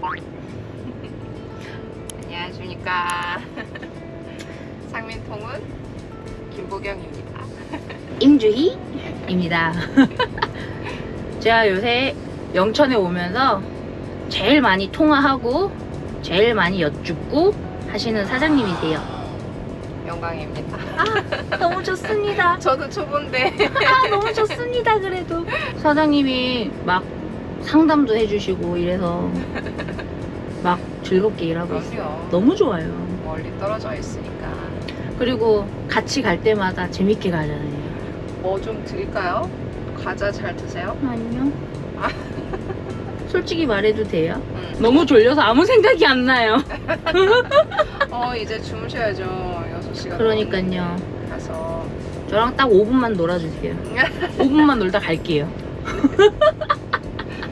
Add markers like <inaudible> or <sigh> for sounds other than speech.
<laughs> 안녕하십니까. <laughs> 상민통은 김보경입니다. <laughs> 임주희입니다. 제가 요새 영천에 오면서 제일 많이 통화하고 제일 많이 여쭙고 하시는 사장님이세요. 영광입니다. 너무 좋습니다. 저도 초보인데 아, 너무 좋습니다. 그래도 사장님이 막 상담도 해주시고 이래서 <laughs> 막 즐겁게 일하고 있어요. 너무 좋아요. 멀리 떨어져 있으니까 그리고 같이 갈 때마다 재밌게 가잖아요. 뭐 좀 드릴까요? 과자 잘 드세요? 아니요. <laughs> 솔직히 말해도 돼요? 응. 너무 졸려서 아무 생각이 안 나요. <laughs> 어 이제 주무셔야죠. 6시간 그러니까요. 가서 저랑 딱 5분만 놀아주세요. 5분만 놀다 갈게요.